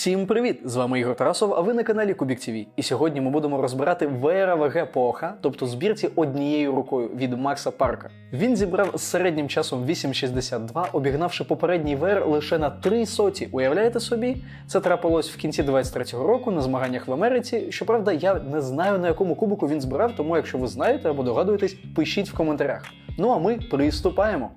Всім привіт! З вами Ігор Тарасов, а ви на каналі Кубік ТВ. І сьогодні ми будемо розбирати ВРВГ по ОХ, тобто збірці однією рукою від Макса Парка. Він зібрав з середнім часом 8,62, обігнавши попередній ВР лише на 3 соті. Уявляєте собі? Це трапилось в кінці 23-го року на змаганнях в Америці. Щоправда, я не знаю на якому кубику він збирав, тому якщо ви знаєте або догадуєтесь, пишіть в коментарях. Ну а ми приступаємо.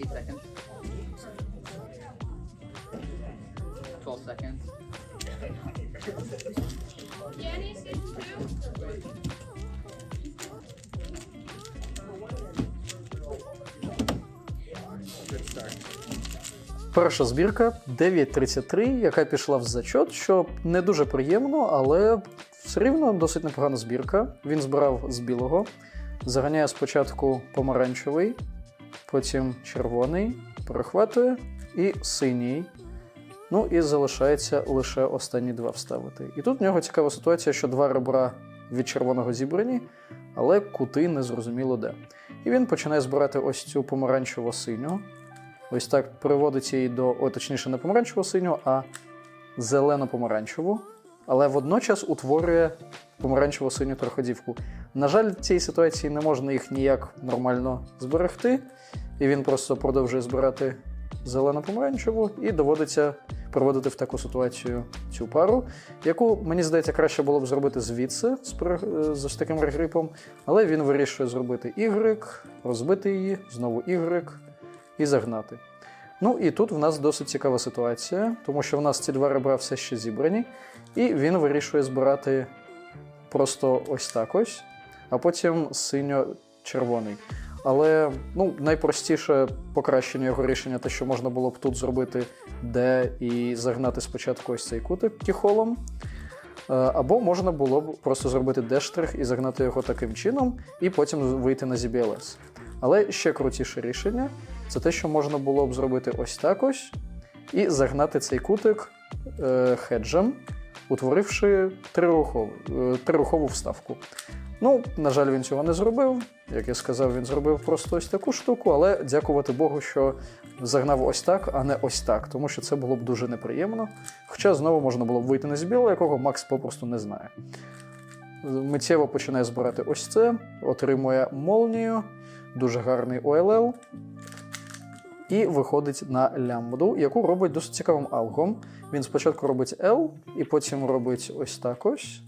Eight seconds. Twelve seconds. Yanni, two. Перша збірка 9.33, яка пішла в зачот, що не дуже приємно, але все рівно досить непогана збірка. Він збирав з білого, заганяє спочатку помаранчевий, потім червоний, перехватує і синій. Ну і залишається лише останні два вставити. І тут в нього цікава ситуація, що два ребра від червоного зібрані, але кути не зрозуміло де. І він починає збирати ось цю помаранчево-синю. Ось так приводить її до, о, точніше, не помаранчево-синю, а зелено-помаранчеву. Але водночас утворює помаранчево-синю троходівку. На жаль, в цій ситуації не можна їх ніяк нормально зберегти, і він просто продовжує збирати зелено-помаранчеву, і доводиться проводити в таку ситуацію цю пару, яку, мені здається, краще було б зробити звідси з, перег- з таким регрипом, але він вирішує зробити Y, розбити її, знову Y і загнати. Ну і тут в нас досить цікава ситуація, тому що в нас ці два ребра все ще зібрані, і він вирішує збирати просто ось так ось, а потім синьо-червоний. Але ну, найпростіше покращення його рішення, те, що можна було б тут зробити D і загнати спочатку ось цей кутик кіхолом. Е, Або можна було б просто зробити дештрих і загнати його таким чином, і потім вийти на ZBLS. Але ще крутіше рішення це те, що можна було б зробити ось так ось, і загнати цей кутик е, хеджем, утворивши трирухову, е, трирухову вставку. Ну, на жаль, він цього не зробив. Як я сказав, він зробив просто ось таку штуку, але дякувати Богу, що загнав ось так, а не ось так, тому що це було б дуже неприємно. Хоча знову можна було б вийти на збіло, якого Макс попросту не знає. Миттєво починає збирати ось це, отримує молнію, дуже гарний OLL. І виходить на лямбду, яку робить досить цікавим алгом. Він спочатку робить L, і потім робить ось так ось.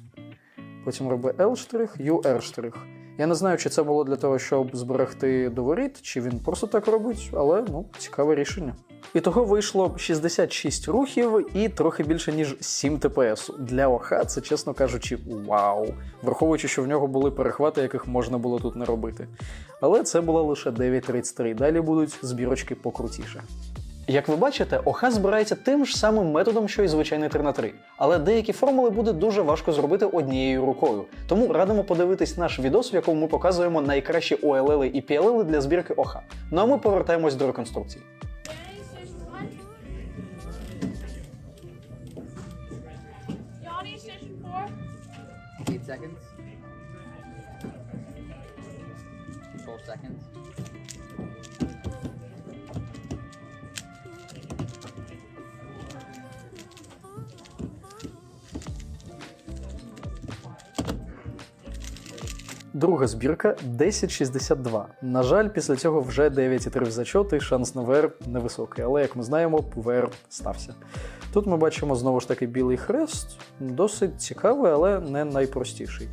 Потім робить L', UR'. Я не знаю, чи це було для того, щоб зберегти до воріт, чи він просто так робить, але ну, цікаве рішення. І того вийшло 66 рухів і трохи більше, ніж 7 ТПС. Для ОХ це, чесно кажучи, вау. Враховуючи, що в нього були перехвати, яких можна було тут не робити. Але це було лише 9.33. Далі будуть збірочки покрутіше. Як ви бачите, ОХ збирається тим ж самим методом, що і звичайний 3 на 3 Але деякі формули буде дуже важко зробити однією рукою. Тому радимо подивитись наш відос, в якому ми показуємо найкращі OLL і PLL для збірки ОХ. Ну а ми повертаємось до реконструкції. Seconds. Twelve seconds. Друга збірка 1062. На жаль, після цього вже 9,3 в зачот, і шанс на ВР невисокий. Але як ми знаємо, ВР стався. Тут ми бачимо знову ж таки білий хрест, досить цікавий, але не найпростіший.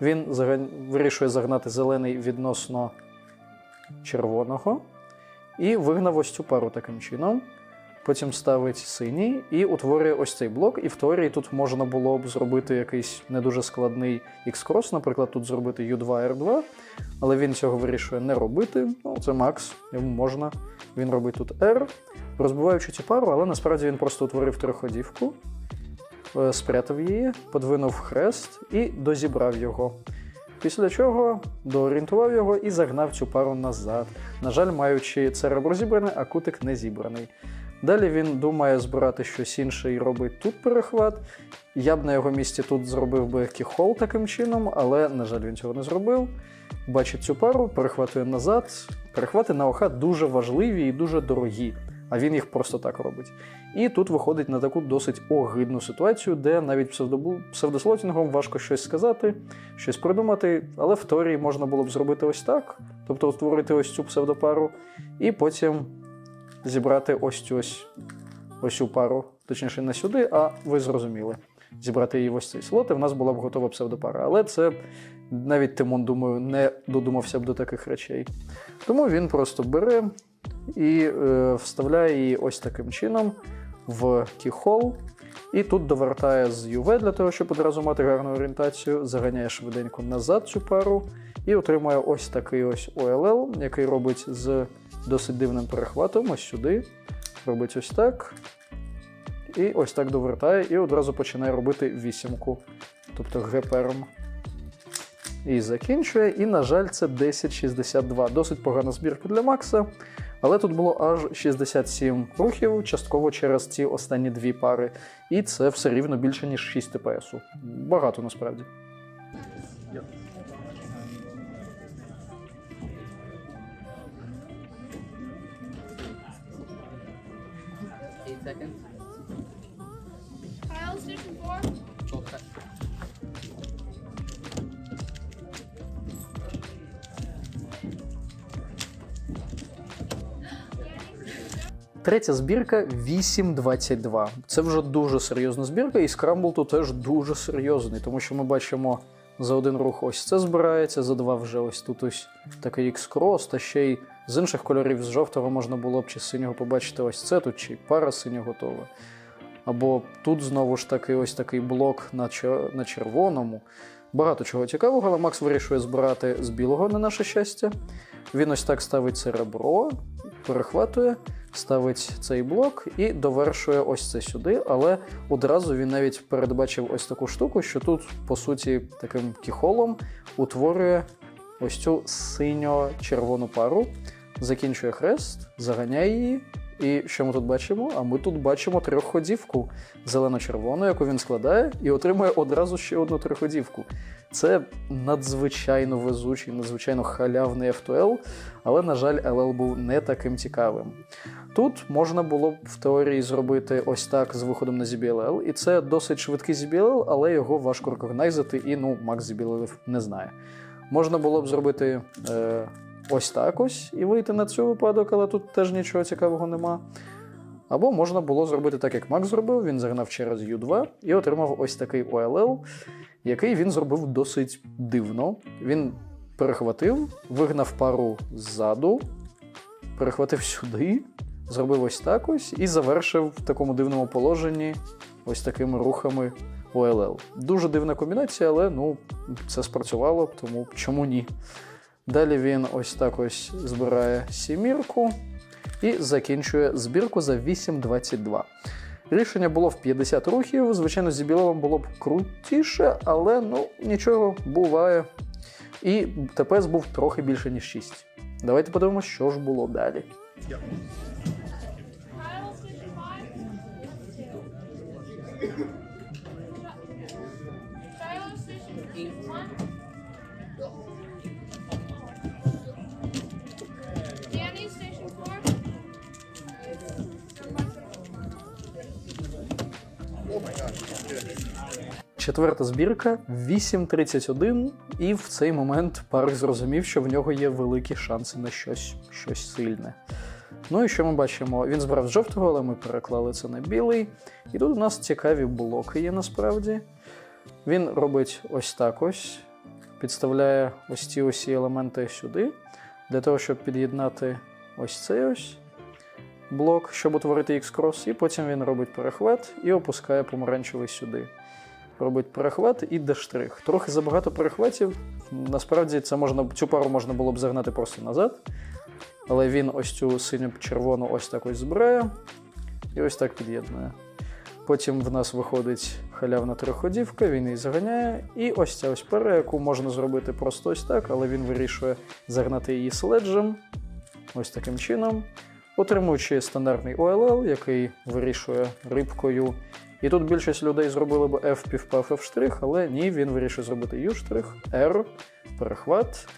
Він заган- вирішує загнати зелений відносно червоного і вигнав ось цю пару таким чином. Потім ставить синій і утворює ось цей блок. І в теорії тут можна було б зробити якийсь не дуже складний X-Cross, наприклад, тут зробити U2R2, але він цього вирішує не робити. Ну, це Макс, йому можна. Він робить тут R, розбиваючи цю пару, але насправді він просто утворив триходівку, е, спрятав її, подвинув хрест і дозібрав його. Після чого доорієнтував його і загнав цю пару назад. На жаль, маючи це ребро зібране, а кутик не зібраний. Далі він думає збирати щось інше і робить тут перехват. Я б на його місці тут зробив би кіхол таким чином, але, на жаль, він цього не зробив. Бачить цю пару, перехватує назад. Перехвати на ОХ дуже важливі і дуже дорогі, а він їх просто так робить. І тут виходить на таку досить огидну ситуацію, де навіть псевдобу- псевдослотінгом важко щось сказати, щось придумати, але в теорії можна було б зробити ось так, тобто створити ось цю псевдопару, і потім зібрати ось цю ось, ось цю пару, точніше не сюди, а ви зрозуміли. Зібрати її ось цей слот, і в нас була б готова псевдопара. Але це навіть Тимон, думаю, не додумався б до таких речей. Тому він просто бере і е, вставляє її ось таким чином в кіхол. І тут довертає з UV для того, щоб одразу мати гарну орієнтацію, заганяє швиденько назад цю пару і отримує ось такий ось OLL, який робить з досить дивним перехватом ось сюди. Робить ось так. І ось так довертає, і одразу починає робити вісімку, тобто ГПРМ. І закінчує. І, на жаль, це 1062. Досить погана збірка для Макса. Але тут було аж 67 рухів, частково через ці останні дві пари. І це все рівно більше, ніж 6 ТПСу. Багато насправді. Третя збірка 8.22. Це вже дуже серйозна збірка, і скрамбл тут теж дуже серйозний, тому що ми бачимо за один рух ось це збирається, за два вже ось тут ось такий X-крос, та ще й з інших кольорів з жовтого можна було б чи з синього побачити ось це тут, чи пара синя готова. Або тут знову ж таки ось такий блок на, чер- на червоному. Багато чого цікавого, але Макс вирішує збирати з білого на наше щастя. Він ось так ставить це ребро, перехватує, ставить цей блок і довершує ось це сюди. Але одразу він навіть передбачив ось таку штуку, що тут, по суті, таким кіхолом утворює ось цю синьо-червону пару, закінчує хрест, заганяє її. І що ми тут бачимо? А ми тут бачимо трьохходівку зелено-червону, яку він складає, і отримує одразу ще одну трьохходівку. Це надзвичайно везучий, надзвичайно халявний F2L, але, на жаль, LL був не таким цікавим. Тут можна було б в теорії зробити ось так з виходом на ZBLL, і це досить швидкий ZBLL, але його важко рекогнайзити, і ну, Макс ZBLL не знає. Можна було б зробити е, ось так ось і вийти на цю випадок, але тут теж нічого цікавого нема. Або можна було зробити так, як Макс зробив, він загнав через U2 і отримав ось такий OLL, який він зробив досить дивно. Він перехватив, вигнав пару ззаду, перехватив сюди, зробив ось так ось і завершив в такому дивному положенні ось такими рухами OLL. Дуже дивна комбінація, але ну, це спрацювало, тому чому ні? Далі він ось так ось збирає сімірку і закінчує збірку за 8.22. Рішення було в 50 рухів. Звичайно, з Зібіловим було б крутіше, але ну нічого буває. І ТПС був трохи більше, ніж 6. Давайте подивимося, що ж було далі. Четверта збірка 8.31, і в цей момент Парк зрозумів, що в нього є великі шанси на щось, щось сильне. Ну і що ми бачимо? Він збирав з жовтого, але ми переклали це на білий. І тут у нас цікаві блоки є насправді. Він робить ось так ось, підставляє ось ці усі елементи сюди, для того, щоб під'єднати ось цей ось блок, щоб утворити X-крос, і потім він робить перехват і опускає помаранчевий сюди робить перехват і дештрих. Трохи забагато перехватів. Насправді це можна, цю пару можна було б загнати просто назад. Але він ось цю синю-червону ось так ось збирає і ось так під'єднує. Потім в нас виходить халявна триходівка, він її заганяє. І ось ця ось пара, яку можна зробити просто ось так, але він вирішує загнати її следжем. Ось таким чином. отримуючи стандартний OLL, який вирішує рибкою. І тут більшість людей зробили б F півпав F але ні, він вирішив зробити U штрих, R, перехват,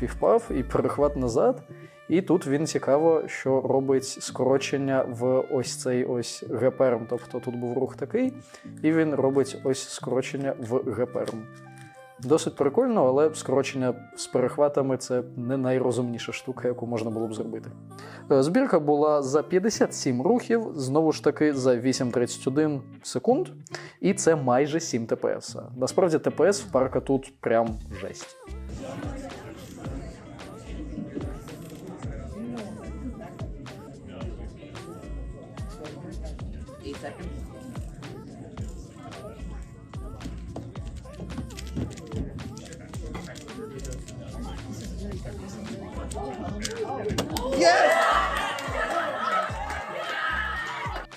півпав і перехват назад. І тут він цікаво, що робить скорочення в ось цей ось геперм. Тобто тут був рух такий, і він робить ось скорочення в геперм. Досить прикольно, але скорочення з перехватами це не найрозумніша штука, яку можна було б зробити. Е, Збірка була за 57 рухів, знову ж таки за 8,31 секунд, і це майже 7 ТПС. Насправді ТПС в парка тут прям жесть. Seconds.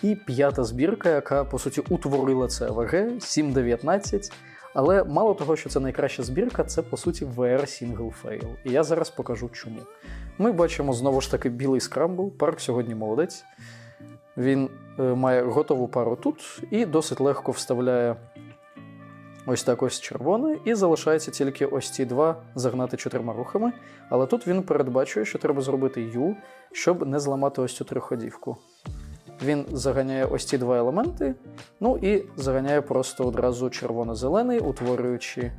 І п'ята збірка, яка по суті утворила це ВГ 7.19. Але мало того, що це найкраща збірка, це по суті VR Single Fail. І я зараз покажу чому. Ми бачимо знову ж таки білий скрамбл. Парк сьогодні молодець. Він е, має готову пару тут і досить легко вставляє ось так ось червоний, і залишається тільки ось ці два загнати чотирма рухами. Але тут він передбачує, що треба зробити U, щоб не зламати ось цю триходівку. Він заганяє ось ці два елементи, ну і заганяє просто одразу червоно-зелений, утворюючи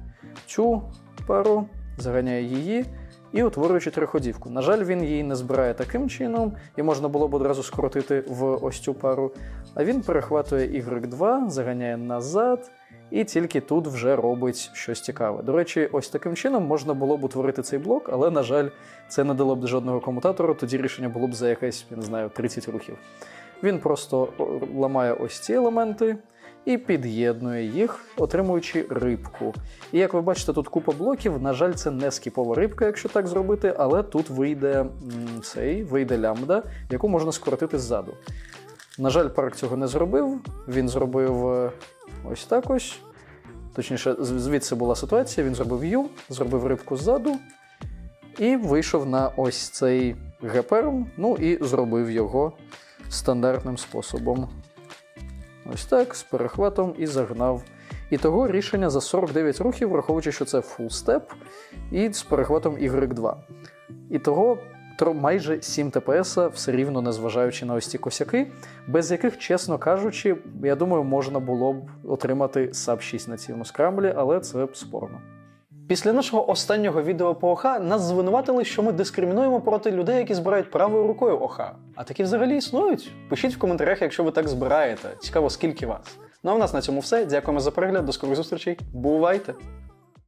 цю пару, заганяє її і утворюючи триходівку. На жаль, він її не збирає таким чином, і можна було б одразу скоротити в ось цю пару. А він перехватує Y2, заганяє назад, і тільки тут вже робить щось цікаве. До речі, ось таким чином можна було б утворити цей блок, але, на жаль, це не дало б жодного комутатору, тоді рішення було б за якесь, я не знаю, 30 рухів. Він просто ламає ось ці елементи і під'єднує їх, отримуючи рибку. І як ви бачите, тут купа блоків. На жаль, це не скіпова рибка, якщо так зробити, але тут вийде цей, вийде лямбда, яку можна скоротити ззаду. На жаль, парк цього не зробив. Він зробив е, ось так ось. Точніше, звідси була ситуація. Він зробив U, зробив рибку ззаду і вийшов на ось цей геперм, ну і зробив його стандартним способом. Ось так, з перехватом і загнав. І того рішення за 49 рухів, враховуючи, що це step, і з перехватом Y2. І того майже 7 ТПС, все рівно незважаючи на ось ці косяки, без яких, чесно кажучи, я думаю, можна було б отримати SAP 6 на цьому скрамблі, але це спорно. Після нашого останнього відео по ОХ нас звинуватили, що ми дискримінуємо проти людей, які збирають правою рукою ОХ. А такі взагалі існують? Пишіть в коментарях, якщо ви так збираєте. Цікаво, скільки вас. Ну а в нас на цьому все. Дякуємо за перегляд. До скорих зустрічей. Бувайте!